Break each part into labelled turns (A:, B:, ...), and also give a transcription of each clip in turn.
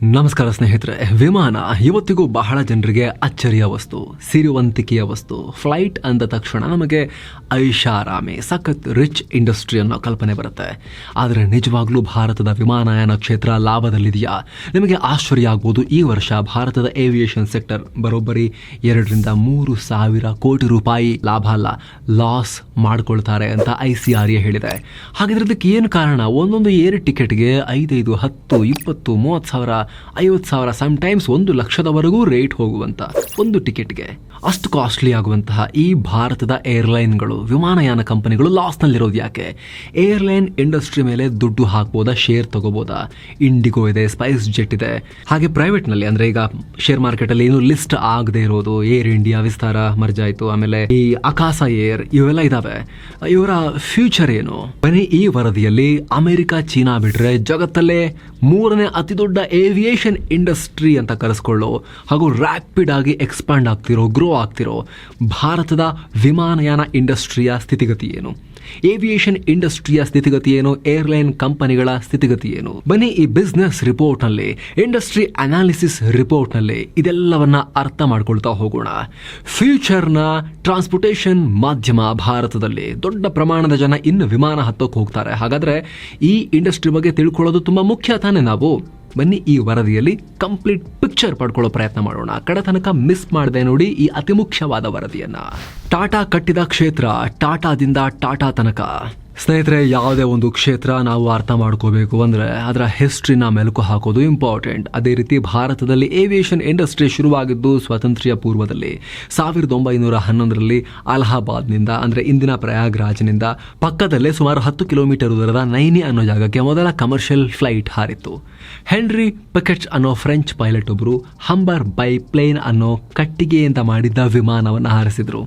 A: ನಮಸ್ಕಾರ ಸ್ನೇಹಿತರೆ. ವಿಮಾನ ಇವತ್ತಿಗೂ ಬಹಳ ಜನರಿಗೆ ಅಚ್ಚರಿಯ ವಸ್ತು, ಸಿರಿವಂತಿಕೆಯ ವಸ್ತು. ಫ್ಲೈಟ್ ಅಂದ ತಕ್ಷಣ ನಮಗೆ ಐಷಾರಾಮಿ ಸಖತ್ ರಿಚ್ ಇಂಡಸ್ಟ್ರಿ ಅನ್ನೋ ಕಲ್ಪನೆ ಬರುತ್ತೆ. ಆದರೆ ನಿಜವಾಗ್ಲೂ ಭಾರತದ ವಿಮಾನಯಾನ ಕ್ಷೇತ್ರ ಲಾಭದಲ್ಲಿದೆಯಾ? ನಿಮಗೆ ಆಶ್ಚರ್ಯ ಆಗ್ಬೋದು, ಈ ವರ್ಷ ಭಾರತದ ಏವಿಯೇಷನ್ ಸೆಕ್ಟರ್ ಬರೋಬ್ಬರಿ ಎರಡರಿಂದ ಮೂರು ಸಾವಿರ ಕೋಟಿ ರೂಪಾಯಿ ಲಾಭ ಅಲ್ಲ ಲಾಸ್ ಮಾಡ್ಕೊಳ್ತಾರೆ ಅಂತ ಐ ಸಿ ಆರ್ ಎ ಹೇಳಿದೆ. ಹಾಗಿದ್ರೆ ಇದಕ್ಕೆ ಏನು ಕಾರಣ? ಒಂದೊಂದು ಏರ್ ಟಿಕೆಟ್ಗೆ ಐದೈದು, ಹತ್ತು, ಇಪ್ಪತ್ತು, ಮೂವತ್ತು ಸಾವಿರ ಐವತ್ತು ಸಾವಿರ ಟೈಮ್ಸ್ ಒಂದು ಲಕ್ಷದವರೆಗೂ ರೇಟ್ ಹೋಗುವಂತ ಒಂದು ಟಿಕೆಟ್ಗೆ ಅಷ್ಟು ಕಾಸ್ಟ್ಲಿ ಆಗುವಂತಹ ಈ ಭಾರತದ ಏರ್ಲೈನ್ಗಳು ವಿಮಾನಯಾನ ಕಂಪನಿಗಳು ಲಾಸ್ನಲ್ಲಿರೋದು ಯಾಕೆ? ಏರ್ಲೈನ್ ಇಂಡಸ್ಟ್ರಿ ಮೇಲೆ ದುಡ್ಡು ಹಾಕ್ಬೋದಾ ಶೇರ್ ತಗೋಬೋದಾ? ಇಂಡಿಗೋ ಇದೆ ಸ್ಪೈಸ್ ಜೆಟ್ ಇದೆ. ಹಾಗೆ ಪ್ರೈವೇಟ್ನಲ್ಲಿ ಅಂದ್ರೆ ಈಗ ಶೇರ್ ಮಾರ್ಕೆಟ್ ಅಲ್ಲಿ ಏನು ಲಿಸ್ಟ್ ಆಗದೆ ಇರೋದು ಏರ್ ಇಂಡಿಯಾ ವಿಸ್ತಾರ ಮರ್ಜ್ ಆಮೇಲೆ ಈ ಆಕಾಶ ಏರ್ ಇವೆಲ್ಲ ಇದಾವೆ. ಇವರ ಫ್ಯೂಚರ್ ಏನು? ಬನ್ನಿ ಈ ವರದಿಯಲ್ಲಿ ಅಮೆರಿಕ, ಚೀನಾ ಬಿಟ್ರೆ ಜಗತ್ತಲ್ಲೇ ಮೂರನೇ ಅತಿ ದೊಡ್ಡ ಏವಿಯೇಷನ್ ಇಂಡಸ್ಟ್ರಿ ಅಂತ ಕರೆಸ್ಕೊಳ್ಳೋ ಹಾಗೂ ರ್ಯಾಪಿಡ್ ಆಗಿ ಎಕ್ಸ್ಪ್ಯಾಂಡ್ ಆಗ್ತಿರೋ ಗ್ರೋ ಆಗ್ತಿರೋ ಭಾರತದ ವಿಮಾನಯಾನ ಇಂಡಸ್ಟ್ರಿಯ ಸ್ಥಿತಿಗತಿ ಏನು? ಏವಿಯೇಷನ್ ಇಂಡಸ್ಟ್ರಿಯ ಸ್ಥಿತಿಗತಿ ಏನು? ಏರ್ಲೈನ್ ಕಂಪನಿಗಳ ಸ್ಥಿತಿಗತಿ ಏನು? ಬನ್ನಿ ಈ ಬಿಸ್ನೆಸ್ ರಿಪೋರ್ಟ್ನಲ್ಲಿ ಇಂಡಸ್ಟ್ರಿ ಅನಾಲಿಸಿಸ್ ರಿಪೋರ್ಟ್ನಲ್ಲಿ ಇದೆಲ್ಲವನ್ನ ಅರ್ಥ ಮಾಡ್ಕೊಳ್ತಾ ಹೋಗೋಣ. ಫ್ಯೂಚರ್ನ ಟ್ರಾನ್ಸ್ಪೋರ್ಟೇಷನ್ ಮಾಧ್ಯಮ ಭಾರತದಲ್ಲಿ ದೊಡ್ಡ ಪ್ರಮಾಣದ ಜನ ಇನ್ನು ವಿಮಾನ ಹತ್ತೋಕೆ ಹೋಗ್ತಾರೆ. ಹಾಗಾದ್ರೆ ಈ ಇಂಡಸ್ಟ್ರಿ ಬಗ್ಗೆ ತಿಳ್ಕೊಳ್ಳೋದು ತುಂಬಾ ಮುಖ್ಯ ತಾನೇ ನಾವು? ಬನ್ನಿ ಈ ವರದಿಯಲ್ಲಿ ಕಂಪ್ಲೀಟ್ ಪಿಕ್ಚರ್ ಪಡ್ಕೊಳ್ಳೋ ಪ್ರಯತ್ನ ಮಾಡೋಣ. ಕಡೆ ತನಕ ಮಿಸ್ ಮಾಡಿದೆ ನೋಡಿ ಈ ಅತಿ ಮುಖ್ಯವಾದ ವರದಿಯನ್ನ. ಟಾಟಾ ಕಟ್ಟಿದ ಕ್ಷೇತ್ರ, ಟಾಟಾದಿಂದ ಟಾಟಾ ತನಕ. ಸ್ನೇಹಿತರೆ, ಯಾವುದೇ ಒಂದು ಕ್ಷೇತ್ರ ನಾವು ಅರ್ಥ ಮಾಡ್ಕೋಬೇಕು ಅಂದ್ರೆ ಅದರ ಹಿಸ್ಟ್ರಿನ ಮೆಲುಕು ಹಾಕೋದು ಇಂಪಾರ್ಟೆಂಟ್ ಅದೇ ರೀತಿ ಭಾರತದಲ್ಲಿ ಏವಿಯೇಷನ್ ಇಂಡಸ್ಟ್ರಿ ಶುರುವಾಗಿದ್ದು ಸ್ವಾತಂತ್ರ್ಯ ಪೂರ್ವದಲ್ಲಿ. ಸಾವಿರದ ಒಂಬೈನೂರ ಹನ್ನೊಂದರಲ್ಲಿ ಅಲಹಾಬಾದ್ನಿಂದ ಅಂದರೆ ಇಂದಿನ ಪ್ರಯಾಗ್ರಾಜ್ನಿಂದ ಪಕ್ಕದಲ್ಲೇ ಸುಮಾರು ಹತ್ತು ಕಿಲೋಮೀಟರ್ ದೂರದ ನೈನಿ ಅನ್ನೋ ಜಾಗಕ್ಕೆ ಮೊದಲ ಕಮರ್ಷಿಯಲ್ ಫ್ಲೈಟ್ ಹಾರಿತ್ತು. ಹೆನ್ರಿ ಪಕೆಟ್ಸ್ ಅನ್ನೋ ಫ್ರೆಂಚ್ ಪೈಲಟ್ ಒಬ್ಬರು ಹಂಬರ್ ಬೈ ಪ್ಲೇನ್ ಅನ್ನೋ ಕಟ್ಟಿಗೆಯಿಂದ ಮಾಡಿದ್ದ ವಿಮಾನವನ್ನು ಹಾರಿಸಿದರು.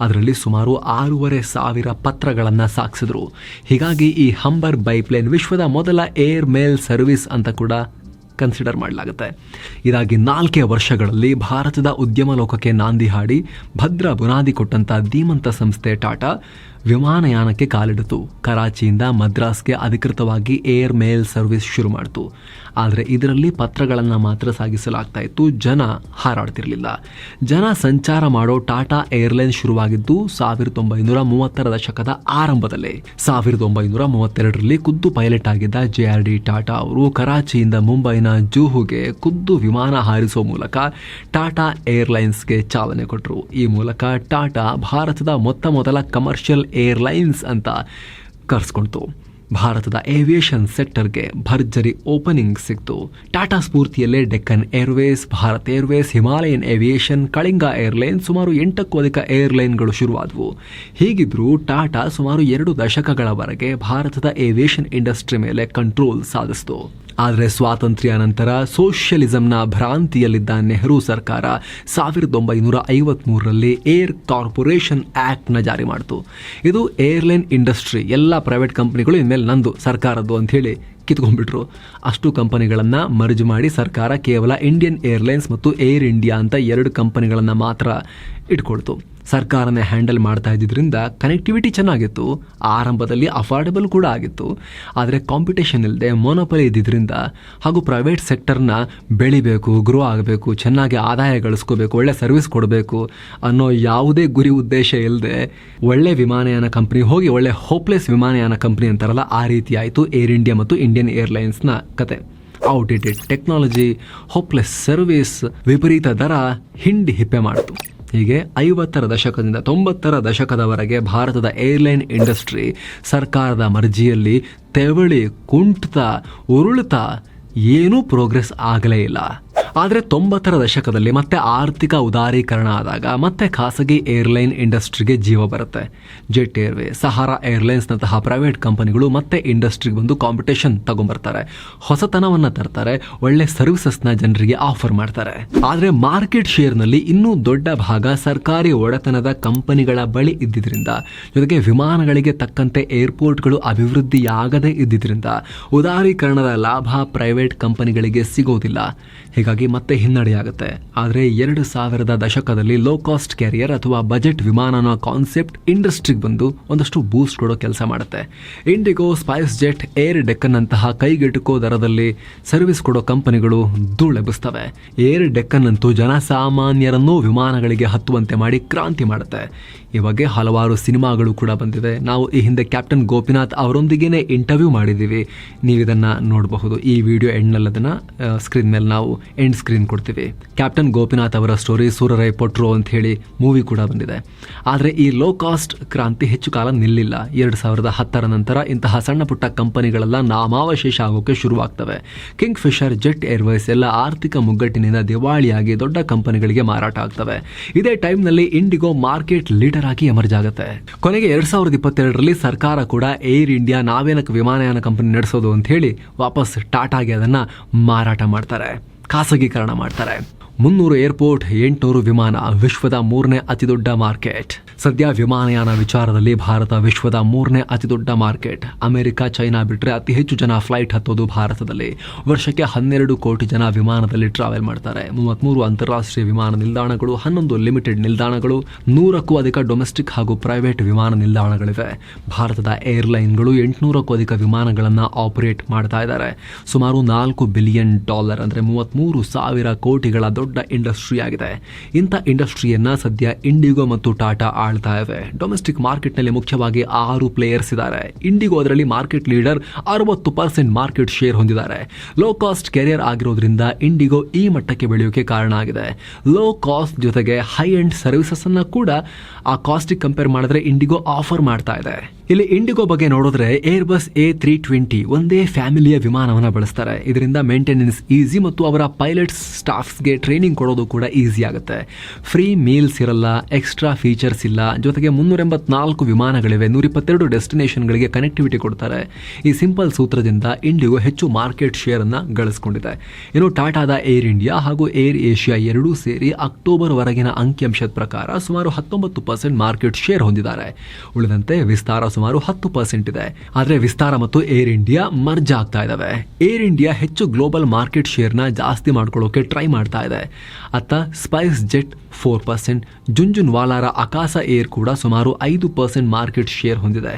A: ಅದರಲ್ಲಿ ಸುಮಾರು ಆರೂವರೆ ಸಾವಿರ ಪತ್ರಗಳನ್ನು ಸಾಗಿಸಿದ್ರು ಹೀಗಾಗಿ ಈ ಹಂಬರ್ ಬೈಪ್ಲೇನ್ ವಿಶ್ವದ ಮೊದಲ ಏರ್ ಮೇಲ್ ಸರ್ವಿಸ್ ಅಂತ ಕೂಡ ಕನ್ಸಿಡರ್ ಮಾಡಲಾಗುತ್ತೆ. ಇದಾಗಿ ನಾಲ್ಕೇ ವರ್ಷಗಳಲ್ಲಿ ಭಾರತದ ಉದ್ಯಮ ಲೋಕಕ್ಕೆ ನಾಂದಿ ಹಾಡಿ ಭದ್ರ ಬುನಾದಿ ಕೊಟ್ಟಂತ ಧೀಮಂತ ಸಂಸ್ಥೆ ಟಾಟಾ ವಿಮಾನಯಾನಕ್ಕೆ ಕಾಲಿಡಿತು. ಕರಾಚಿಯಿಂದ ಮದ್ರಾಸ್ಗೆ ಅಧಿಕೃತವಾಗಿ ಏರ್ ಮೇಲ್ ಸರ್ವಿಸ್ ಶುರು ಮಾಡಿತು. ಆದರೆ ಇದರಲ್ಲಿ ಪತ್ರಗಳನ್ನು ಮಾತ್ರ ಸಾಗಿಸಲಾಗ್ತಾ ಇತ್ತು. ಜನ ಹಾರಾಡ್ತಿರಲಿಲ್ಲ. ಜನ ಸಂಚಾರ ಮಾಡೋ ಟಾಟಾ ಏರ್ಲೈನ್ ಶುರುವಾಗಿದ್ದು ಸಾವಿರದ ಒಂಬೈನೂರ ಮೂವತ್ತರ ದಶಕದ ಆರಂಭದಲ್ಲಿ. ಸಾವಿರದ ಒಂಬೈನೂರ ಮೂವತ್ತೆರಡರಲ್ಲಿ ಖುದ್ದು ಪೈಲಟ್ ಆಗಿದ್ದ ಜೆ ಆರ್ ಡಿ ಟಾಟಾ ಅವರು ಕರಾಚಿಯಿಂದ ಮುಂಬೈನ ಜೂಹುಗೆ ಖುದ್ದು ವಿಮಾನ ಹಾರಿಸುವ ಮೂಲಕ ಟಾಟಾ ಏರ್ಲೈನ್ಸ್ಗೆ ಚಾಲನೆ ಕೊಟ್ಟರು ಈ ಮೂಲಕ ಟಾಟಾ ಭಾರತದ ಮೊತ್ತ ಮೊದಲ ಕಮರ್ಷಿಯಲ್ ಏರ್ಲೈನ್ಸ್ ಅಂತ ಕರೆಸ್ಕೊಳ್ತು ಭಾರತದ ಏವಿಯೇಷನ್ ಸೆಕ್ಟರ್ಗೆ ಭರ್ಜರಿ ಓಪನಿಂಗ್ ಸಿಕ್ತು. Tata ಸ್ಫೂರ್ತಿಯಲ್ಲೇ Deccan airways, Bharat airways, Himalayan aviation, Kalinga airline ಸುಮಾರು ಎಂಟಕ್ಕೂ ಅಧಿಕ ಏರ್ಲೈನ್ಗಳು ಶುರುವಾದವು. ಹೀಗಿದ್ರೂ ಟಾಟಾ ಸುಮಾರು ಎರಡು ದಶಕಗಳವರೆಗೆ ಭಾರತದ ಏವಿಯೇಷನ್ ಇಂಡಸ್ಟ್ರಿ ಮೇಲೆ ಕಂಟ್ರೋಲ್ ಸಾಧಿಸಿತು. ಆದರೆ ಸ್ವಾತಂತ್ರ್ಯ ನಂತರ ಸೋಷಿಯಲಿಸಂನ ಭ್ರಾಂತಿಯಲ್ಲಿದ್ದ ನೆಹರು ಸರ್ಕಾರ ಸಾವಿರದ ಒಂಬೈನೂರ ಐವತ್ಮೂರರಲ್ಲಿ ಏರ್ ಕಾರ್ಪೊರೇಷನ್ ಆ್ಯಕ್ಟ್ನ ಜಾರಿ ಮಾಡಿತು. ಇದು ಏರ್ಲೈನ್ ಇಂಡಸ್ಟ್ರಿ, ಎಲ್ಲ ಪ್ರೈವೇಟ್ ಕಂಪ್ನಿಗಳು ಇನ್ಮೇಲೆ ನಂದು, ಸರ್ಕಾರದ್ದು ಅಂತ ಹೇಳಿ ಕಿತ್ಕೊಂಡ್ಬಿಟ್ರು. ಅಷ್ಟು ಕಂಪನಿಗಳನ್ನು ಮರ್ಜ್ ಮಾಡಿ ಸರ್ಕಾರ ಕೇವಲ ಇಂಡಿಯನ್ ಏರ್ಲೈನ್ಸ್ ಮತ್ತು ಏರ್ ಇಂಡಿಯಾ ಅಂತ ಎರಡು ಕಂಪನಿಗಳನ್ನು ಮಾತ್ರ ಇಟ್ಕೊಳ್ತು. ಸರ್ಕಾರನೇ ಹ್ಯಾಂಡಲ್ ಮಾಡ್ತಾ ಇದ್ದಿದ್ದರಿಂದ ಕನೆಕ್ಟಿವಿಟಿ ಚೆನ್ನಾಗಿತ್ತು. ಆರಂಭದಲ್ಲಿ ಅಫೋರ್ಡೆಬಲ್ ಕೂಡ ಆಗಿತ್ತು. ಆದರೆ ಕಾಂಪಿಟೇಷನ್ ಇಲ್ಲದೆ ಮೊನೊಪಲಿ ಇದ್ದಿದ್ದರಿಂದ ಹಾಗೂ ಪ್ರೈವೇಟ್ ಸೆಕ್ಟರ್ನ ಬೆಳಿಬೇಕು ಗ್ರೋ ಆಗಬೇಕು, ಚೆನ್ನಾಗಿ ಆದಾಯ ಗಳಿಸ್ಕೋಬೇಕು, ಒಳ್ಳೆ ಸರ್ವಿಸ್ ಕೊಡಬೇಕು ಅನ್ನೋ ಯಾವುದೇ ಗುರಿ ಉದ್ದೇಶ ಇಲ್ಲದೆ ಒಳ್ಳೆ ವಿಮಾನಯಾನ ಕಂಪ್ನಿ ಹೋಗಿ ಒಳ್ಳೆ ಹೋಪ್ಲೆಸ್ ವಿಮಾನಯಾನ ಕಂಪ್ನಿ ಅಂತಾರಲ್ಲ, ಆ ರೀತಿ ಆಯಿತು ಏರ್ ಇಂಡಿಯಾ ಮತ್ತು ಇಂಡಿಯನ್ ಏರ್ಲೈನ್ಸ್ನ ಕತೆ. ಔಟ್ಡೇಟೆಡ್ ಟೆಕ್ನಾಲಜಿ ಹೋಪ್ಲೆಸ್ ಸರ್ವಿಸ್ ವಿಪರೀತ ದರ ಹಿಂಡಿ ಹಿಪ್ಪೆ ಮಾಡಿತು. ಹೀಗೆ ಐವತ್ತರ ದಶಕದಿಂದ ತೊಂಬತ್ತರ ದಶಕದವರೆಗೆ ಭಾರತದ ಏರ್ಲೈನ್ ಇಂಡಸ್ಟ್ರಿ ಸರ್ಕಾರದ ಮರ್ಜಿಯಲ್ಲಿ ತೆವಳಿ ಕುಂಟ್ತಾ ಉರುಳ್ತಾ ಏನೂ ಪ್ರೋಗ್ರೆಸ್ ಆಗಲೇ ಇಲ್ಲ. ಆದರೆ ತೊಂಬತ್ತರ ದಶಕದಲ್ಲಿ ಮತ್ತೆ ಆರ್ಥಿಕ ಉದಾರೀಕರಣ ಆದಾಗ ಮತ್ತೆ ಖಾಸಗಿ ಏರ್ಲೈನ್ ಇಂಡಸ್ಟ್ರಿಗೆ ಜೀವ ಬರುತ್ತೆ. ಜೆಟ್ ಏರ್ವೇ, ಸಹಾರಾ ಏರ್ಲೈನ್ಸ್ನಂತಹ ಪ್ರೈವೇಟ್ ಕಂಪನಿಗಳು ಮತ್ತೆ ಇಂಡಸ್ಟ್ರಿಗೆ ಬಂದು ಕಾಂಪಿಟೇಷನ್ ತಗೊಂಡ್ಬರ್ತಾರೆ ಹೊಸತನವನ್ನು ತರ್ತಾರೆ, ಒಳ್ಳೆ ಸರ್ವಿಸಸ್ನ ಜನರಿಗೆ ಆಫರ್ ಮಾಡ್ತಾರೆ. ಆದರೆ ಮಾರ್ಕೆಟ್ ಶೇರ್ನಲ್ಲಿ ಇನ್ನೂ ದೊಡ್ಡ ಭಾಗ ಸರ್ಕಾರಿ ಒಡೆತನದ ಕಂಪನಿಗಳ ಬಳಿ ಇದ್ದಿದ್ರಿಂದ, ಜೊತೆಗೆ ವಿಮಾನಗಳಿಗೆ ತಕ್ಕಂತೆ ಏರ್ಪೋರ್ಟ್ಗಳು ಅಭಿವೃದ್ಧಿಯಾಗದೇ ಇದ್ದಿದ್ರಿಂದ, ಉದಾರೀಕರಣದ ಲಾಭ ಪ್ರೈವೇಟ್ ಕಂಪನಿಗಳಿಗೆ ಸಿಗೋದಿಲ್ಲ. ಹೀಗಾಗಿ ಮತ್ತೆ ಹಿನ್ನಡೆಯಾಗುತ್ತೆ. ಆದರೆ ಎರಡು ಸಾವಿರದ ದಶಕದಲ್ಲಿ ಲೋ ಕಾಸ್ಟ್ ಕ್ಯಾರಿಯರ್ ಅಥವಾ ಬಜೆಟ್ ವಿಮಾನನ ಕಾನ್ಸೆಪ್ಟ್ ಇಂಡಸ್ಟ್ರಿಗೆ ಬಂದು ಒಂದಷ್ಟು ಬೂಸ್ಟ್ ಕೊಡೋ ಕೆಲಸ ಮಾಡುತ್ತೆ. IndiGo SpiceJet air Deccan ಅಂತಹ ಕೈಗೆಟುಕೋ ದರದಲ್ಲಿ ಸರ್ವಿಸ್ ಕೊಡೋ ಕಂಪನಿಗಳು ಧೂಳೆಬ್ಬಿಸ್ತವೆ. ಏರ್ ಡೆಕ್ಕನ್ ಅಂತೂ ಜನಸಾಮಾನ್ಯರನ್ನೂ ವಿಮಾನಗಳಿಗೆ ಹತ್ತುವಂತೆ ಮಾಡಿ ಕ್ರಾಂತಿ ಮಾಡುತ್ತೆ. ಈ ಬಗ್ಗೆ ಹಲವಾರು ಸಿನಿಮಾಗಳು ಕೂಡ ಬಂದಿದೆ. ನಾವು ಈ ಹಿಂದೆ ಕ್ಯಾಪ್ಟನ್ ಗೋಪಿನಾಥ್ ಅವರೊಂದಿಗೇನೆ ಇಂಟರ್ವ್ಯೂ ಮಾಡಿದ್ದೀವಿ. ನೀವು ಇದನ್ನು ನೋಡಬಹುದು. ಈ ವಿಡಿಯೋ ಎಂಡ್ನಲ್ಲಿ ಅದನ್ನು ಸ್ಕ್ರೀನ್ ಮೇಲೆ ನಾವು ಎಂಡ್ ಸ್ಕ್ರೀನ್ ಕೊಡ್ತೀವಿ. ಕ್ಯಾಪ್ಟನ್ ಗೋಪಿನಾಥ್ ಅವರ ಸ್ಟೋರಿ ಸೂರರೈ ಪೊಟ್ರೋ ಅಂತ ಹೇಳಿ ಮೂವಿ ಕೂಡ ಬಂದಿದೆ. ಆದರೆ ಈ ಲೋ ಕಾಸ್ಟ್ ಕ್ರಾಂತಿ ಹೆಚ್ಚು ಕಾಲ ನಿಲ್ಲಿಲ್ಲ. ಎರಡು ಸಾವಿರದ ಹತ್ತರ ನಂತರ ಇಂತಹ ಸಣ್ಣ ಪುಟ್ಟ ಕಂಪನಿಗಳೆಲ್ಲ ನಾಮಾವಶೇಷ ಆಗೋಕೆ ಶುರುವಾಗ್ತವೆ. ಕಿಂಗ್ ಫಿಶರ್ ಜೆಟ್ ಏರ್ವೇಸ್ ಎಲ್ಲ ಆರ್ಥಿಕ ಮುಗ್ಗಟ್ಟಿನಿಂದ ದಿವಾಳಿಯಾಗಿ ದೊಡ್ಡ ಕಂಪನಿಗಳಿಗೆ ಮಾರಾಟ ಆಗ್ತವೆ. ಇದೇ ಟೈಮ್ನಲ್ಲಿ ಇಂಡಿಗೋ ಮಾರ್ಕೆಟ್ ಲೀಡರ್ ಆಗಿ ಎಮರ್ಜ್ ಆಗುತ್ತೆ. ಕೊನೆಗೆ ಎರಡ್ ಸಾವಿರದ ಇಪ್ಪತ್ತೆರಡರಲ್ಲಿ ಸರ್ಕಾರ ಕೂಡ ಏರ್ ಇಂಡಿಯಾ ನಾವೇನಕ್ಕೆ ವಿಮಾನಯಾನ ಕಂಪನಿ ನಡೆಸೋದು ಅಂತ ಹೇಳಿ ವಾಪಸ್ ಟಾಟಾಗೆ ಅದನ್ನ ಮಾರಾಟ ಮಾಡ್ತಾರೆ. ಖಾಸಗೀಕರಣ ಮಾಡ್ತಾರೆ. ಮುನ್ನೂರು ಏರ್ಪೋರ್ಟ್, ಎಂಟುನೂರು ವಿಮಾನ, ವಿಶ್ವದ ಮೂರನೇ ಅತಿದೊಡ್ಡ ಮಾರ್ಕೆಟ್. ಸದ್ಯ ವಿಮಾನಯಾನ ವಿಚಾರದಲ್ಲಿ ಭಾರತ ವಿಶ್ವದ ಮೂರನೇ ಅತಿದೊಡ್ಡ ಮಾರ್ಕೆಟ್. ಅಮೆರಿಕ, ಚೈನಾ ಬಿಟ್ಟರೆ ಅತಿ ಹೆಚ್ಚು ಜನ ಫ್ಲೈಟ್ ಹತ್ತೋದು ಭಾರತದಲ್ಲಿ. ವರ್ಷಕ್ಕೆ ಹನ್ನೆರಡು ಕೋಟಿ ಜನ ವಿಮಾನದಲ್ಲಿ ಟ್ರಾವೆಲ್ ಮಾಡ್ತಾರೆ. ಮೂವತ್ತ್ಮೂರು ಅಂತಾರಾಷ್ಟ್ರೀಯ ವಿಮಾನ ನಿಲ್ದಾಣಗಳು, ಹನ್ನೊಂದು ಲಿಮಿಟೆಡ್ ನಿಲ್ದಾಣಗಳು, ನೂರಕ್ಕೂ ಅಧಿಕ ಡೊಮೆಸ್ಟಿಕ್ ಹಾಗೂ ಪ್ರೈವೇಟ್ ವಿಮಾನ ನಿಲ್ದಾಣಗಳಿವೆ. ಭಾರತದ ಏರ್ಲೈನ್ಗಳು ಎಂಟುನೂರಕ್ಕೂ ಅಧಿಕ ವಿಮಾನಗಳನ್ನು ಆಪರೇಟ್ ಮಾಡ್ತಾ ಇದ್ದಾರೆ. ಸುಮಾರು ನಾಲ್ಕು ಬಿಲಿಯನ್ ಡಾಲರ್ ಅಂದರೆ ಮೂವತ್ತ್ಮೂರು ಸಾವಿರ ಕೋಟಿಗಳ ದೊಡ್ಡ ಇಂಡಸ್ಟ್ರಿ ಆಗಿದೆ. ಇಂಥ ಇಂಡಸ್ಟ್ರಿಯನ್ನು ಸದ್ಯ ಇಂಡಿಗೋ ಮತ್ತು ಟಾಟಾ ಆಳ್ತಾ ಇವೆ. ಡೊಮೆಸ್ಟಿಕ್ ಮಾರ್ಕೆಟ್ನಲ್ಲಿ ಮುಖ್ಯವಾಗಿ ಆರು ಪ್ಲೇಯರ್ಸ್ ಇದ್ದಾರೆ. ಇಂಡಿಗೋ ಅದರಲ್ಲಿ ಮಾರ್ಕೆಟ್ ಲೀಡರ್ ಅರವತ್ತು ಪರ್ಸೆಂಟ್ ಮಾರ್ಕೆಟ್ ಶೇರ್ ಹೊಂದಿದ್ದಾರೆ. ಲೋ ಕಾಸ್ಟ್ ಕೆರಿಯರ್ ಆಗಿರೋದ್ರಿಂದ ಇಂಡಿಗೋ ಈ ಮಟ್ಟಕ್ಕೆ ಬೆಳೆಯೋಕೆ ಕಾರಣ ಆಗಿದೆ. ಲೋ ಕಾಸ್ಟ್ ಜೊತೆಗೆ ಹೈ ಎಂಡ್ ಸರ್ವಿಸಸ್ ಅನ್ನ ಕೂಡ ಆ ಕಾಸ್ಟಿಗೆ ಕಂಪೇರ್ ಮಾಡಿದ್ರೆ ಇಂಡಿಗೋ ಆಫರ್ ಮಾಡ್ತಾ ಇದೆ. ಇಲ್ಲಿ ಇಂಡಿಗೋ ಬಗ್ಗೆ ನೋಡಿದ್ರೆ Airbus A three twenty ಒಂದೇ ಫ್ಯಾಮಿಲಿಯ ವಿಮಾನವನ್ನು ಬಳಸ್ತಾರೆ. ಇದರಿಂದ ಮೇಂಟೆನೆನ್ಸ್ ಈಸಿ ಮತ್ತು ಅವರ ಪೈಲಟ್ಸ್ ಸ್ಟಾಫ್ಸ್ಗೆ ಟ್ರೈನಿಂಗ್ ಕೊಡೋದು ಕೂಡ ಈಸಿ ಆಗುತ್ತೆ. ಫ್ರೀ ಮೀಲ್ಸ್ ಇರಲ್ಲ ಎಕ್ಸ್ಟ್ರಾ ಫೀಚರ್ಸ್ ಇಲ್ಲ. ಜೊತೆಗೆ ಮುನ್ನೂರ ಎಂಬತ್ನಾಲ್ಕು ವಿಮಾನಗಳಿವೆ. ನೂರ ಇಪ್ಪತ್ತೆರಡು ಡೆಸ್ಟಿನೇಷನ್ಗಳಿಗೆ ಕನೆಕ್ಟಿವಿಟಿ ಕೊಡ್ತಾರೆ. ಈ ಸಿಂಪಲ್ ಸೂತ್ರದಿಂದ ಇಂಡಿಗೋ ಹೆಚ್ಚು ಮಾರ್ಕೆಟ್ ಶೇರನ್ನು ಗಳಿಸ್ಕೊಂಡಿದೆ. ಇನ್ನು ಟಾಟಾದ ಏರ್ ಇಂಡಿಯಾ ಹಾಗೂ ಏರ್ ಏಷ್ಯಾ ಎರಡೂ ಸೇರಿ ಅಕ್ಟೋಬರ್ ವರೆಗಿನ ಅಂಕಿಅಂಶದ ಪ್ರಕಾರ ಸುಮಾರು ಹತ್ತೊಂಬತ್ತು ಪರ್ಸೆಂಟ್ ಮಾರ್ಕೆಟ್ ಶೇರ್ ಹೊಂದಿದ್ದಾರೆ. ಉಳಿದಂತೆ ವಿಸ್ತಾರ ಸುಮಾರು ಹತ್ತು ಪರ್ಸೆಂಟ್ ಇದೆ. ಆದರೆ ವಿಸ್ತಾರ ಮತ್ತು ಏರ್ ಇಂಡಿಯಾ ಮರ್ಜ್ ಆಗ್ತಾ ಇದಾವೆ. ಏರ್ ಇಂಡಿಯಾ ಹೆಚ್ಚು ಗ್ಲೋಬಲ್ ಮಾರ್ಕೆಟ್ ಶೇರ್ನ ಜಾಸ್ತಿ ಮಾಡ್ಕೊಳ್ಳೋಕೆ ಟ್ರೈ ಮಾಡ್ತಾ ಇದೆ. ಅತ್ತ ಸ್ಪೈಸ್ ಜೆಟ್ ಫೋರ್ ಪರ್ಸೆಂಟ್ ಜುಂಜುನ್ವಾಲಾರ ಅಕಾಸ ಏರ್ ಕೂಡ ಸುಮಾರು ಐದು ಪರ್ಸೆಂಟ್ ಮಾರ್ಕೆಟ್ ಶೇರ್ ಹೊಂದಿದೆ.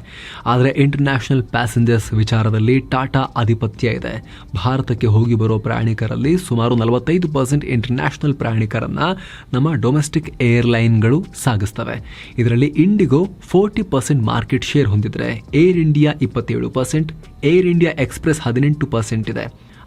A: ಆದರೆ ಇಂಟರ್ನ್ಯಾಷನಲ್ ಪ್ಯಾಸೆಂಜರ್ಸ್ ವಿಚಾರದಲ್ಲಿ ಟಾಟಾ ಆಧಿಪತ್ಯ ಇದೆ. ಭಾರತಕ್ಕೆ ಹೋಗಿ ಬರೋ ಪ್ರಯಾಣಿಕರಲ್ಲಿ ಸುಮಾರು ನಲವತ್ತೈದು ಪರ್ಸೆಂಟ್ ಇಂಟರ್ನ್ಯಾಷನಲ್ ಪ್ರಯಾಣಿಕರನ್ನು ನಮ್ಮ ಡೊಮೆಸ್ಟಿಕ್ ಏರ್ಲೈನ್ಗಳು ಸಾಗಿಸ್ತವೆ. ಇದರಲ್ಲಿ IndiGo forty percent market share ಹೊಂದಿದ್ರೆ Air India ಇಪ್ಪತ್ತೇಳು ಪರ್ಸೆಂಟ್, ಏರ್ ಇಂಡಿಯಾ ಎಕ್ಸ್ಪ್ರೆಸ್ ಹದಿನೆಂಟು ಪರ್ಸೆಂಟ್ ಇದೆ.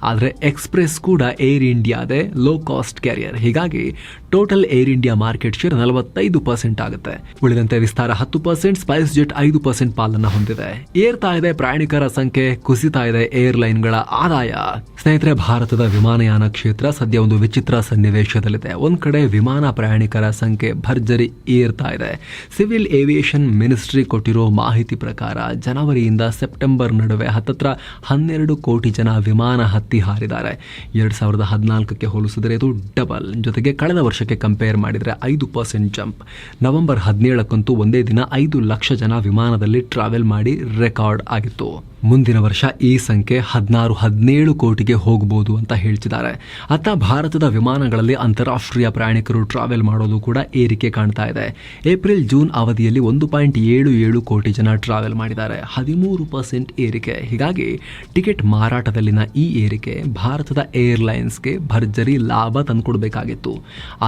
A: ಆದರೆ ಎಕ್ಸ್ಪ್ರೆಸ್ ಕೂಡ ಏರ್ ಇಂಡಿಯಾದೇ ಲೋ ಕಾಸ್ಟ್ ಕ್ಯಾರಿಯರ್. ಹೀಗಾಗಿ total Air India market share ನಲವತ್ತೈದು ಪರ್ಸೆಂಟ್ ಆಗುತ್ತೆ. ಉಳಿದಂತೆ ವಿಸ್ತಾರ ಹತ್ತು ಪರ್ಸೆಂಟ್, ಸ್ಪೈಸ್ ಜೆಟ್ ಐದು ಪರ್ಸೆಂಟ್ ಪಾಲನ್ನ ಹೊಂದಿದೆ. ಏರ್ತಾ ಇದೆ ಪ್ರಯಾಣಿಕರ ಸಂಖ್ಯೆ, ಕುಸಿತಾ ಇದೆ ಏರ್ಲೈನ್ಗಳ ಆದಾಯ. ಸ್ನೇಹಿತರೆ, ಭಾರತದ ವಿಮಾನಯಾನ ಕ್ಷೇತ್ರ ಸದ್ಯ ಒಂದು ವಿಚಿತ್ರ ಸನ್ನಿವೇಶದಲ್ಲಿದೆ. ಒಂದ್ ಕಡೆ ವಿಮಾನ ಪ್ರಯಾಣಿಕರ ಸಂಖ್ಯೆ ಭರ್ಜರಿ ಏರ್ತಾ ಇದೆ. ಸಿವಿಲ್ ಏವಿಯೇಷನ್ ಮಿನಿಸ್ಟ್ರಿ ಕೊಟ್ಟಿರೋ ಮಾಹಿತಿ ಪ್ರಕಾರ ಜನವರಿಯಿಂದ ಸೆಪ್ಟೆಂಬರ್ ನಡುವೆ ಹತ್ತತ್ರ ಹನ್ನೆರಡು ಕೋಟಿ ಜನ ವಿಮಾನ ಹತ್ತಿ ಹಾರಿದ್ದಾರೆ. ಎರಡ್ ಸಾವಿರದ ಹದಿನಾಲ್ಕಕ್ಕೆ ಹೋಲಿಸಿದರೆ ಇದು ಡಬಲ್. ಜೊತೆಗೆ ಕಳೆದ ವರ್ಷಕ್ಕೆ ಕಂಪೇರ್ ಮಾಡಿದರೆ ಐದು ಪರ್ಸೆಂಟ್ ಜಂಪ್ ನವೆಂಬರ್ ಹದಿನೇಳಕ್ಕಂತೂ ಒಂದೇ ದಿನ ಐದು ಲಕ್ಷ ಜನ ವಿಮಾನದಲ್ಲಿ ಟ್ರಾವೆಲ್ ಮಾಡಿ ರೆಕಾರ್ಡ್ ಆಗಿತ್ತು. ಮುಂದಿನ ವರ್ಷ ಈ ಸಂಖ್ಯೆ ಹದಿನಾರು, ಹದಿನೇಳು ಕೋಟಿಗೆ ಹೋಗಬಹುದು ಅಂತ ಹೇಳ್ತಿದ್ದಾರೆ. ಅತ್ತ ಭಾರತದ ವಿಮಾನಗಳಲ್ಲಿ ಅಂತಾರಾಷ್ಟ್ರೀಯ ಪ್ರಯಾಣಿಕರು ಟ್ರಾವೆಲ್ ಮಾಡೋದು ಕೂಡ ಏರಿಕೆ ಕಾಣ್ತಾ ಇದೆ. ಏಪ್ರಿಲ್ ಜೂನ್ ಅವಧಿಯಲ್ಲಿ ಒಂದು ಪಾಯಿಂಟ್ ಏಳು ಏಳು ಕೋಟಿ ಜನ ಟ್ರಾವೆಲ್ ಮಾಡಿದ್ದಾರೆ. ಹದಿಮೂರು ಪರ್ಸೆಂಟ್ ಏರಿಕೆ. ಹೀಗಾಗಿ ಟಿಕೆಟ್ ಮಾರಾಟದಲ್ಲಿನ ಈ ಏರಿಕೆ ಭಾರತದ ಏರ್ಲೈನ್ಸ್ಗೆ ಭರ್ಜರಿ ಲಾಭ ತಂದುಕೊಡ್ಬೇಕಾಗಿತ್ತು.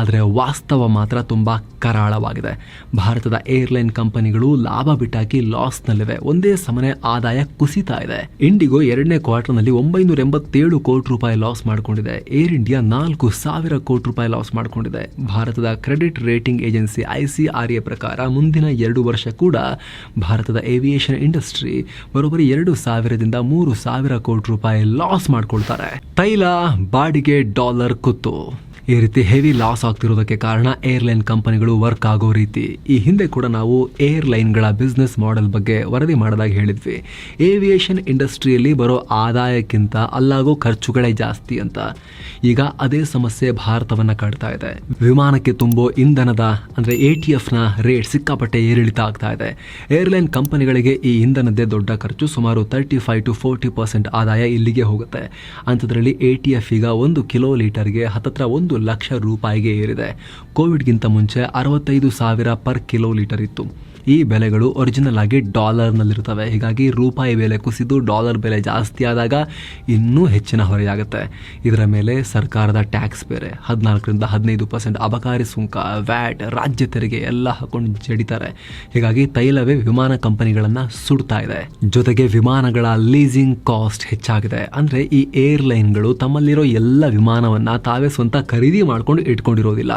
A: ಆದರೆ ವಾಸ್ತವ ಮಾತ್ರ ತುಂಬ ಕರಾಳವಾಗಿದೆ. ಭಾರತದ ಏರ್ಲೈನ್ ಕಂಪನಿಗಳು ಲಾಭ ಬಿಟ್ಟಾಕಿ ಲಾಸ್ನಲ್ಲಿವೆ. ಒಂದೇ ಸಮನೆ ಆದಾಯ ಕುಸಿತಾ ಇದೆ. ಇಂಡಿಗೋ ಎರಡನೇ ಕ್ವಾರ್ಟರ್ನಲ್ಲಿ ಒಂಬೈನೂರ ಎಂಬತ್ತೇಳು ಕೋಟಿ ರೂಪಾಯಿ ಲಾಸ್ ಮಾಡಿಕೊಂಡಿದೆ. ಏರ್ ಇಂಡಿಯಾ ನಾಲ್ಕು ಸಾವಿರ ಕೋಟಿ ರೂಪಾಯಿ ಲಾಸ್ ಮಾಡಿಕೊಂಡಿದೆ. ಭಾರತದ ಕ್ರೆಡಿಟ್ ರೇಟಿಂಗ್ ಏಜೆನ್ಸಿ ಐಸಿಆರ್ಎ ಪ್ರಕಾರ ಮುಂದಿನ ಎರಡು ವರ್ಷ ಕೂಡ ಭಾರತದ ಏವಿಯೇಷನ್ ಇಂಡಸ್ಟ್ರಿ ಬರೋಬ್ಬರಿ ಎರಡು ಸಾವಿರದಿಂದ ಮೂರು ಸಾವಿರ ಕೋಟಿ ರೂಪಾಯಿ ಲಾಸ್ ಮಾಡ್ಕೊಳ್ತಾರೆ. ತೈಲ, ಬಾಡಿಗೆ, ಡಾಲರ್, ಕುತ್ತು. ಈ ರೀತಿ ಹೆವಿ ಲಾಸ್ ಆಗ್ತಿರೋದಕ್ಕೆ ಕಾರಣ ಏರ್ಲೈನ್ ಕಂಪನಿಗಳು ವರ್ಕ್ ಆಗೋ ರೀತಿ. ಈ ಹಿಂದೆ ಕೂಡ ನಾವು ಏರ್ಲೈನ್ಗಳ ಬಿಸ್ನೆಸ್ ಮಾಡೆಲ್ ಬಗ್ಗೆ ವರದಿ ಮಾಡಿದಾಗ ಹೇಳಿದ್ವಿ. ಏವಿಯೇಷನ್ ಇಂಡಸ್ಟ್ರಿಯಲ್ಲಿ ಬರೋ ಆದಾಯಕ್ಕಿಂತ ಅಲ್ಲಾಗೋ ಖರ್ಚುಗಳೇ ಜಾಸ್ತಿ ಅಂತ. ಈಗ ಅದೇ ಸಮಸ್ಯೆ ಭಾರತವನ್ನು ಕಾಡ್ತಾ ಇದೆ. ವಿಮಾನಕ್ಕೆ ತುಂಬೋ ಇಂಧನದ, ಅಂದರೆ ಎ ಟಿ ಎಫ್ನ ರೇಟ್ ಸಿಕ್ಕಾಪಟ್ಟೆ ಏರಿಳಿತ ಆಗ್ತಾ ಇದೆ. ಏರ್ಲೈನ್ ಕಂಪನಿಗಳಿಗೆ ಈ ಇಂಧನದ್ದೇ ದೊಡ್ಡ ಖರ್ಚು. ಸುಮಾರು thirty five to forty percent ಆದಾಯ ಇಲ್ಲಿಗೆ ಹೋಗುತ್ತೆ. ಅಂಥದ್ರಲ್ಲಿ ಎ ಟಿ ಎಫ್ ಈಗ ಒಂದು ಕಿಲೋ ಲೀಟರ್ಗೆ ಹತ್ತತ್ರ ಒಂದು ಲಕ್ಷ ರೂಪಾಯಿಗೆ ಏರಿದೆ. ಕೋವಿಡ್ಗಿಂತ ಮುಂಚೆ ಅರವತ್ತೈದು ಸಾವಿರ ಪರ್ ಕಿಲೋ ಲೀಟರ್ ಇತ್ತು. ಈ ಬೆಲೆಗಳು ಒರಿಜಿನಲ್ ಆಗಿ ಡಾಲರ್ನಲ್ಲಿರ್ತವೆ ಹೀಗಾಗಿ ರೂಪಾಯಿ ಬೆಲೆ ಕುಸಿದು ಡಾಲರ್ ಬೆಲೆ ಜಾಸ್ತಿ ಆದಾಗ ಇನ್ನೂ ಹೆಚ್ಚಿನ ಹೊರೆಯಾಗುತ್ತೆ. ಇದರ ಮೇಲೆ ಸರ್ಕಾರದ ಟ್ಯಾಕ್ಸ್ ಬೇರೆ. ಹದಿನಾಲ್ಕರಿಂದ ಹದಿನೈದು ಪರ್ಸೆಂಟ್ ಅಬಕಾರಿ ಸುಂಕ ವ್ಯಾಟ್ ರಾಜ್ಯ ತೆರಿಗೆ ಎಲ್ಲ ಹಾಕೊಂಡು ಜಡಿತಾರೆ. ಹೀಗಾಗಿ ತೈಲವೇ ವಿಮಾನ ಕಂಪನಿಗಳನ್ನು ಸುಡ್ತಾ ಇದೆ. ಜೊತೆಗೆ ವಿಮಾನಗಳ ಲೀಸಿಂಗ್ ಕಾಸ್ಟ್ ಹೆಚ್ಚಾಗಿದೆ. ಅಂದರೆ ಈ ಏರ್ಲೈನ್ಗಳು ತಮ್ಮಲ್ಲಿರೋ ಎಲ್ಲ ವಿಮಾನವನ್ನು ತಾವೇ ಸ್ವಂತ ಖರೀದಿ ಮಾಡಿಕೊಂಡು ಇಟ್ಕೊಂಡಿರೋದಿಲ್ಲ.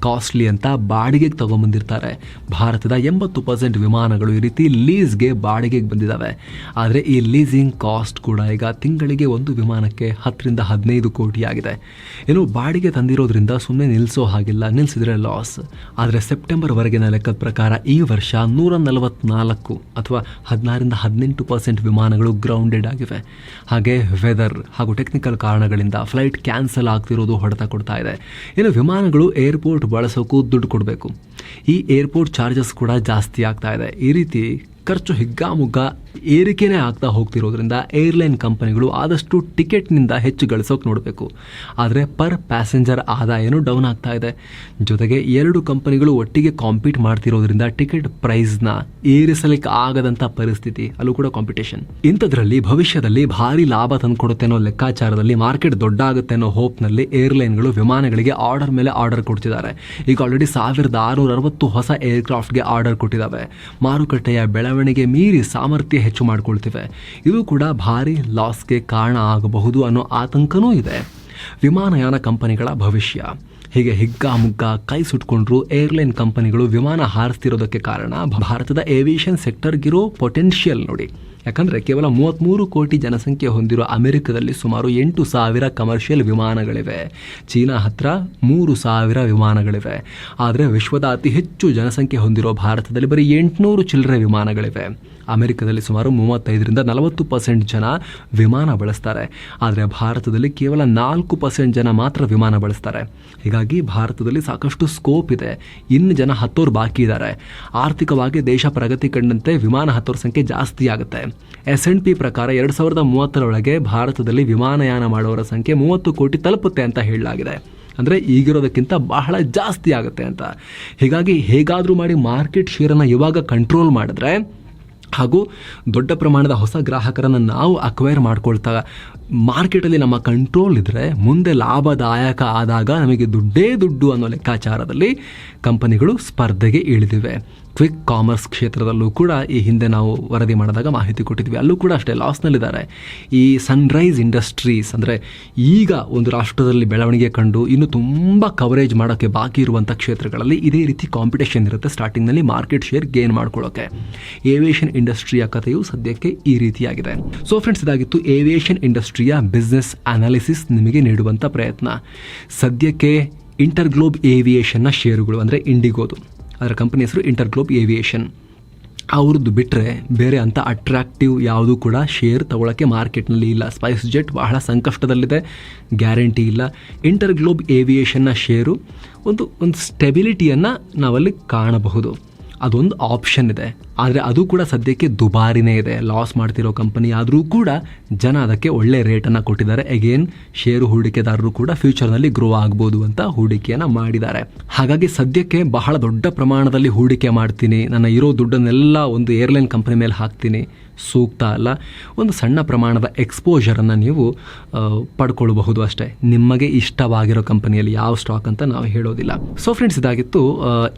A: ಕಾಸ್ಟ್ಲಿ ಅಂತ ಬಾಡಿಗೆಗೆ ತಗೊಂಬಂದಿರ್ತಾರೆ. ಭಾರತದ ಎಂಬತ್ತು ಪರ್ಸೆಂಟ್ ವಿಮಾನಗಳು ಈ ರೀತಿ ಲೀಸ್ಗೆ ಬಾಡಿಗೆಗೆ ಬಂದಿದ್ದಾವೆ ಆದರೆ ಈ ಲೀಸಿಂಗ್ ಕಾಸ್ಟ್ ಕೂಡ ಈಗ ತಿಂಗಳಿಗೆ ಒಂದು ವಿಮಾನಕ್ಕೆ ಹತ್ತರಿಂದ ಹದಿನೈದು ಕೋಟಿ ಆಗಿದೆ ಏನು ಬಾಡಿಗೆ ತಂದಿರೋದ್ರಿಂದ ಸುಮ್ಮನೆ ನಿಲ್ಲಿಸೋ ಹಾಗಿಲ್ಲ ನಿಲ್ಲಿಸಿದ್ರೆ ಲಾಸ್. ಆದರೆ ಸೆಪ್ಟೆಂಬರ್ವರೆಗಿನ ಲೆಕ್ಕದ ಪ್ರಕಾರ ಈ ವರ್ಷ ನೂರ ನಲವತ್ನಾಲ್ಕು ಅಥವಾ ಹದಿನಾರಿಂದ ಹದಿನೆಂಟು ಪರ್ಸೆಂಟ್ ವಿಮಾನಗಳು ಗ್ರೌಂಡೆಡ್ ಆಗಿವೆ. ಹಾಗೆ ವೆದರ್ ಹಾಗೂ ಟೆಕ್ನಿಕಲ್ ಕಾರಣಗಳಿಂದ ಫ್ಲೈಟ್ ಕ್ಯಾನ್ಸಲ್ ಆಗ್ತಿರೋದು ಹೊಡೆತ ಕೊಡ್ತಾ ಇದೆ. ಇನ್ನು ವಿಮಾನಗಳು ಏರ್ಪೋರ್ಟ್ ಬಳಸೋಕ್ಕೂ ದುಡ್ಡು ಕೊಡಬೇಕು. ಈ ಏರ್ಪೋರ್ಟ್ ಚಾರ್ಜಸ್ ಕೂಡ ಜಾಸ್ತಿ ಆಗ್ತಾ ಇದೆ. ಈ ರೀತಿ ಖರ್ಚು ಹಿಗ್ಗಾಮುಗ್ಗ ಏರಿಕೆನೇ ಆಗ್ತಾ ಹೋಗ್ತಿರೋದ್ರಿಂದ ಏರ್ಲೈನ್ ಕಂಪನಿಗಳು ಆದಷ್ಟು ಟಿಕೆಟ್ನಿಂದ ಹೆಚ್ಚು ಗಳಿಸೋಕೆ ನೋಡಬೇಕು. ಆದರೆ ಪರ್ ಪ್ಯಾಸೆಂಜರ್ ಆದಾಯನೂ ಡೌನ್ ಆಗ್ತಾ ಇದೆ. ಜೊತೆಗೆ ಎರಡು ಕಂಪನಿಗಳು ಒಟ್ಟಿಗೆ ಕಾಂಪೀಟ್ ಮಾಡ್ತಿರೋದ್ರಿಂದ ಟಿಕೆಟ್ ಪ್ರೈಸ್ನ ಏರಿಸಲಿಕ್ಕೆ ಆಗದಂಥ ಪರಿಸ್ಥಿತಿ, ಅಲ್ಲೂ ಕೂಡ ಕಾಂಪಿಟೇಷನ್ ಇಂಥದ್ರಲ್ಲಿ ಭವಿಷ್ಯದಲ್ಲಿ ಭಾರಿ ಲಾಭ ತಂದುಕೊಡುತ್ತೆ ಅನ್ನೋ ಲೆಕ್ಕಾಚಾರದಲ್ಲಿ ಮಾರ್ಕೆಟ್ ದೊಡ್ಡ ಆಗುತ್ತೆ ಅನ್ನೋ ಹೋಪ್ನಲ್ಲಿ ಏರ್ಲೈನ್ಗಳು ವಿಮಾನಗಳಿಗೆ ಆರ್ಡರ್ ಮೇಲೆ ಆರ್ಡರ್ ಕೊಡ್ತಿದ್ದಾರೆ. ಈಗ ಆಲ್ರೆಡಿ ಸಾವಿರದ ಆರುನೂರ ಅರವತ್ತು ಹೊಸ ಏರ್ಕ್ರಾಫ್ಟ್ಗೆ ಆರ್ಡರ್ ಕೊಟ್ಟಿದ್ದಾವೆ ಮಾರುಕಟ್ಟೆಯ ಬೆಳವಣಿಗೆ ಮೀರಿ ಸಾಮರ್ಥ್ಯ ಹೆಚ್ಚು ಮಾಡಿಕೊಳ್ತಿವೆ. ಇದು ಕೂಡ ಭಾರಿ ಲಾಸ್ಗೆ ಕಾರಣ ಆಗಬಹುದು ಅನ್ನೋ ಆತಂಕನೂ ಇದೆ. ವಿಮಾನಯಾನ ಕಂಪನಿಗಳ ಭವಿಷ್ಯ. ಹೀಗೆ ಹಿಗ್ಗಾಮುಗ್ಗ ಕೈ ಸುಟ್ಕೊಂಡ್ರು ಏರ್ಲೈನ್ ಕಂಪನಿಗಳು ವಿಮಾನ ಹಾರಿಸ್ತಿರೋದಕ್ಕೆ ಕಾರಣ ಭಾರತದ ಏವಿಯೇಷನ್ ಸೆಕ್ಟರ್ಗಿರೋ ಪೊಟೆನ್ಷಿಯಲ್ ನೋಡಿ. ಯಾಕಂದರೆ ಕೇವಲ ಮೂವತ್ತ್ಮೂರು ಕೋಟಿ ಜನಸಂಖ್ಯೆ ಹೊಂದಿರುವ ಅಮೆರಿಕದಲ್ಲಿ ಸುಮಾರು ಎಂಟು ಸಾವಿರ ಕಮರ್ಷಿಯಲ್ ವಿಮಾನಗಳಿವೆ. ಚೀನಾ ಹತ್ರ ಮೂರು ಸಾವಿರ ವಿಮಾನಗಳಿವೆ. ಆದರೆ ವಿಶ್ವದ ಅತಿ ಹೆಚ್ಚು ಜನಸಂಖ್ಯೆ ಹೊಂದಿರುವ ಭಾರತದಲ್ಲಿ ಬರೀ ಎಂಟುನೂರು ಚಿಲ್ಲರೆ ವಿಮಾನಗಳಿವೆ. ಅಮೆರಿಕದಲ್ಲಿ ಸುಮಾರು ಮೂವತ್ತೈದರಿಂದ ನಲವತ್ತು ಪರ್ಸೆಂಟ್ ಜನ ವಿಮಾನ ಬಳಸ್ತಾರೆ. ಆದರೆ ಭಾರತದಲ್ಲಿ ಕೇವಲ ನಾಲ್ಕು ಪರ್ಸೆಂಟ್ ಜನ ಮಾತ್ರ ವಿಮಾನ ಬಳಸ್ತಾರೆ. ಹೀಗಾಗಿ ಭಾರತದಲ್ಲಿ ಸಾಕಷ್ಟು ಸ್ಕೋಪ್ ಇದೆ. ಇನ್ನು ಜನ ಹತ್ತೋರು ಬಾಕಿ ಇದ್ದಾರೆ ಆರ್ಥಿಕವಾಗಿ ದೇಶ ಪ್ರಗತಿ ಕಂಡಂತೆ ವಿಮಾನ ಹತ್ತೋರ ಸಂಖ್ಯೆ ಜಾಸ್ತಿ ಆಗುತ್ತೆ. ಎಸ್ ಎನ್ ಪಿ ಪ್ರಕಾರ ಎರಡು ಸಾವಿರದ ಮೂವತ್ತರೊಳಗೆ ಭಾರತದಲ್ಲಿ ವಿಮಾನಯಾನ ಮಾಡುವವರ ಸಂಖ್ಯೆ ಮೂವತ್ತು ಕೋಟಿ ತಲುಪುತ್ತೆ ಅಂತ ಹೇಳಲಾಗಿದೆ. ಅಂದರೆ ಈಗಿರೋದಕ್ಕಿಂತ ಬಹಳ ಜಾಸ್ತಿ ಆಗುತ್ತೆ ಅಂತ. ಹೀಗಾಗಿ ಹೇಗಾದರೂ ಮಾಡಿ ಮಾರ್ಕೆಟ್ ಶೇರನ್ನು ಇವಾಗ ಕಂಟ್ರೋಲ್ ಮಾಡಿದ್ರೆ ಹಾಗೂ ದೊಡ್ಡ ಪ್ರಮಾಣದ ಹೊಸ ಗ್ರಾಹಕರನ್ನು ನಾವು ಅಕ್ವೈರ್ ಮಾಡ್ಕೊಳ್ತಾ ಮಾರ್ಕೆಟಲ್ಲಿ ನಮ್ಮ ಕಂಟ್ರೋಲ್ ಇದ್ದರೆ ಮುಂದೆ ಲಾಭದಾಯಕ ಆದಾಗ ನಮಗೆ ದುಡ್ಡೇ ದುಡ್ಡು ಅನ್ನೋ ಲೆಕ್ಕಾಚಾರದಲ್ಲಿ ಕಂಪನಿಗಳು ಸ್ಪರ್ಧೆಗೆ ಇಳಿದಿವೆ. ಕ್ವಿಕ್ ಕಾಮರ್ಸ್ ಕ್ಷೇತ್ರದಲ್ಲೂ ಕೂಡ ಈ ಹಿಂದೆ ನಾವು ವರದಿ ಮಾಡಿದಾಗ ಮಾಹಿತಿ ಕೊಟ್ಟಿದ್ವಿ. ಅಲ್ಲೂ ಕೂಡ ಅಷ್ಟೇ, ಲಾಸ್ನಲ್ಲಿದ್ದಾರೆ. ಈ ಸನ್ರೈಸ್ ಇಂಡಸ್ಟ್ರೀಸ್ ಅಂದರೆ ಈಗ ಒಂದು ರಾಷ್ಟ್ರದಲ್ಲಿ ಬೆಳವಣಿಗೆ ಕಂಡು ಇನ್ನು ತುಂಬ ಕವರೇಜ್ ಮಾಡೋಕ್ಕೆ ಬಾಕಿ ಇರುವಂಥ ಕ್ಷೇತ್ರಗಳಲ್ಲಿ ಇದೇ ರೀತಿ ಕಾಂಪಿಟೇಷನ್ ಇರುತ್ತೆ ಸ್ಟಾರ್ಟಿಂಗ್ನಲ್ಲಿ ಮಾರ್ಕೆಟ್ ಶೇರ್ ಗೇನ್ ಮಾಡ್ಕೊಳ್ಳೋಕ್ಕೆ ಏವಿಯೇಷನ್ ಇಂಡಸ್ಟ್ರಿಯ ಕಥೆಯು ಸದ್ಯಕ್ಕೆ ಈ ರೀತಿಯಾಗಿದೆ. ಸೊ ಫ್ರೆಂಡ್ಸ್ ಇದಾಗಿತ್ತು ಏವಿಯೇಷನ್ ಇಂಡಸ್ಟ್ರಿಯ ಬಿಸ್ನೆಸ್ ಅನಾಲಿಸಿಸ್ ನಿಮಗೆ ನೀಡುವಂಥ ಪ್ರಯತ್ನ. ಸದ್ಯಕ್ಕೆ ಇಂಟರ್ಗ್ಲೋಬ್ ಏವಿಯೇಷನ್ನ ಶೇರುಗಳು ಅಂದರೆ ಇಂಡಿಗೋದು ಅದರ ಕಂಪನಿ ಹೆಸರು ಇಂಟರ್ಗ್ಲೋಬ್ ಏವಿಯೇಷನ್ ಅವ್ರದ್ದು ಬಿಟ್ಟರೆ ಬೇರೆ ಅಂಥ ಅಟ್ರಾಕ್ಟಿವ್ ಯಾವುದೂ ಕೂಡ ಶೇರ್ ತಗೊಳ್ಳೋಕ್ಕೆ ಮಾರ್ಕೆಟ್ನಲ್ಲಿ ಇಲ್ಲ. ಸ್ಪೈಸ್ ಜೆಟ್ ಬಹಳ ಸಂಕಷ್ಟದಲ್ಲಿದೆ. ಗ್ಯಾರಂಟಿ ಇಲ್ಲ. ಇಂಟರ್ ಗ್ಲೋಬ್ ಏವಿಯೇಷನ್ನ ಶೇರು ಒಂದು ಒಂದು ಸ್ಟೆಬಿಲಿಟಿಯನ್ನು ನಾವಲ್ಲಿ ಕಾಣಬಹುದು. ಅದೊಂದು ಆಪ್ಷನ್ ಇದೆ. ಆದರೆ ಅದು ಕೂಡ ಸದ್ಯಕ್ಕೆ ದುಬಾರಿನೇ ಇದೆ. ಲಾಸ್ ಮಾಡ್ತಿರೋ ಕಂಪನಿ ಆದರೂ ಕೂಡ ಜನ ಅದಕ್ಕೆ ಒಳ್ಳೆ ರೇಟನ್ನು ಕೊಟ್ಟಿದ್ದಾರೆ. ಅಗೇನ್ ಷೇರು ಹೂಡಿಕೆದಾರರು ಕೂಡ ಫ್ಯೂಚರ್ನಲ್ಲಿ ಗ್ರೋ ಆಗ್ಬೋದು ಅಂತ ಹೂಡಿಕೆಯನ್ನು ಮಾಡಿದ್ದಾರೆ. ಹಾಗಾಗಿ ಸದ್ಯಕ್ಕೆ ಬಹಳ ದೊಡ್ಡ ಪ್ರಮಾಣದಲ್ಲಿ ಹೂಡಿಕೆ ಮಾಡ್ತೀನಿ. ನನ್ನ ಇರೋ ದುಡ್ಡನ್ನೆಲ್ಲ ಒಂದು ಏರ್ಲೈನ್ ಕಂಪನಿ ಮೇಲೆ ಹಾಕ್ತೀನಿ. ಸೂಕ್ತ ಅಲ್ಲ. ಒಂದು ಸಣ್ಣ ಪ್ರಮಾಣದ ಎಕ್ಸ್ಪೋಜರನ್ನು ನೀವು ಪಡ್ಕೊಳ್ಬಹುದು ಅಷ್ಟೇ. ನಿಮಗೆ ಇಷ್ಟವಾಗಿರೋ ಕಂಪನಿಯಲ್ಲಿ ಯಾವ ಸ್ಟಾಕ್ ಅಂತ ನಾವು ಹೇಳೋದಿಲ್ಲ. ಸೊ ಫ್ರೆಂಡ್ಸ್ ಇದಾಗಿತ್ತು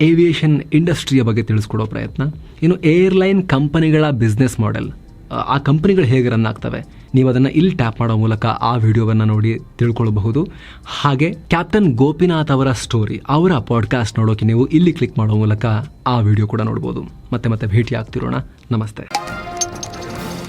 A: ಏವಿಯೇಷನ್ ಇಂಡಸ್ಟ್ರಿಯ ಬಗ್ಗೆ ತಿಳಿಸ್ಕೊಡೋ ಪ್ರಯತ್ನ. ಇನ್ನು ಏರ್ಲೈನ್ ಕಂಪನಿಗಳ ಬಿಸ್ನೆಸ್ ಮಾಡೆಲ್ ಆ ಕಂಪನಿಗಳು ಹೇಗೆ ರನ್ ಆಗ್ತವೆ? ನೀವು ಅದನ್ನು ಇಲ್ಲಿ ಟ್ಯಾಪ್ ಮಾಡೋ ಮೂಲಕ ಆ ವಿಡಿಯೋವನ್ನು ನೋಡಿ ತಿಳ್ಕೊಳ್ಬಹುದು. ಹಾಗೆ ಕ್ಯಾಪ್ಟನ್ ಗೋಪಿನಾಥ್ ಅವರ ಸ್ಟೋರಿ ಅವರ ಪಾಡ್ಕಾಸ್ಟ್ ನೋಡೋಕೆ ನೀವು ಇಲ್ಲಿ ಕ್ಲಿಕ್ ಮಾಡೋ ಮೂಲಕ ಆ ವಿಡಿಯೋ ಕೂಡ ನೋಡ್ಬೋದು. ಮತ್ತೆ ಮತ್ತೆ ಭೇಟಿ ಆಗ್ತಿರೋಣ ನಮಸ್ತೆ.